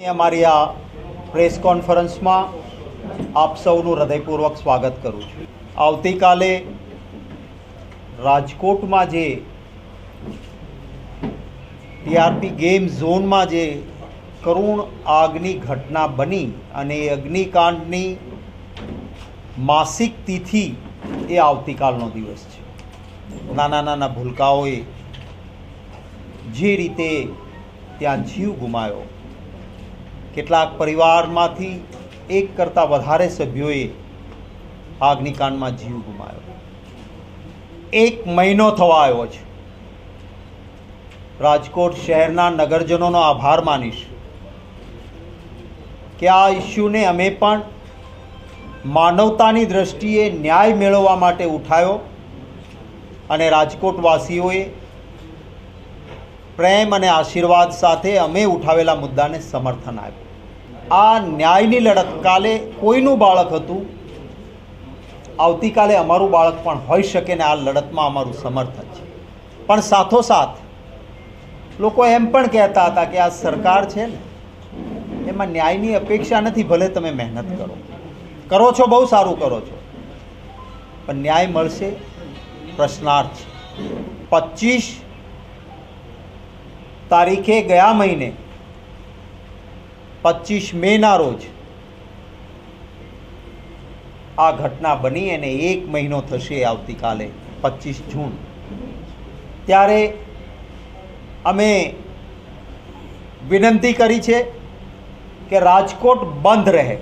અમારી આ પ્રેસ કોન્ફરન્સમાં આપ સૌનું હૃદયપૂર્વક સ્વાગત કરું છું. આવતીકાલે રાજકોટમાં જે ટીઆરપી ગેમ ઝોનમાં જે કરુણ આગની ઘટના બની અને અગ્નિકાંડની માસિક તિથિ એ આવતીકાલનો દિવસ છે. નાના નાના ભૂલકાઓએ જે રીતે ત્યાં જીવ ગુમાવ્યો કેટલાક પરિવારમાંથી એક કરતાં વધારે સભ્યોએ અગ્નિકાંડમાં જીવ ગુમાવ્યો એક મહિનો થવા આવ્યો છે. રાજકોટ શહેરના નગરજનોનો આભાર માનીશ કે આ ઇસ્યુને અમે પણ માનવતાની દ્રષ્ટિએ ન્યાય મેળવવા માટે ઉઠાયો અને રાજકોટવાસીઓએ પ્રેમ અને આશીર્વાદ સાથે અમે ઉઠાવેલા મુદ્દાને સમર્થન આપ્યું. આ ન્યાયની લડત કાલે કોઈનું બાળક હતું? આવતીકાલે અમારું બાળક પણ હોઈ શકે ને આ લડતમાં અમારું સમર્થન છે. પણ સાથોસાથ, લોકો એમ પણ કહેતા હતા કે આ સરકાર છે ને, એમાં ન્યાયની અપેક્ષા નથી, ભલે તમે મહેનત કરો. કરો છો, બહુ સારું કરો છો. પણ ન્યાય મળશે, પ્રશ્નાર્થ છે. પચીસ તારીખે ગયા મહિને પચીસ મેના રોજ આ ઘટના બની અને એક મહિનો થશે આવતીકાલે પચીસ જૂન. ત્યારે અમે વિનંતી કરી છે કે રાજકોટ બંધ રહે.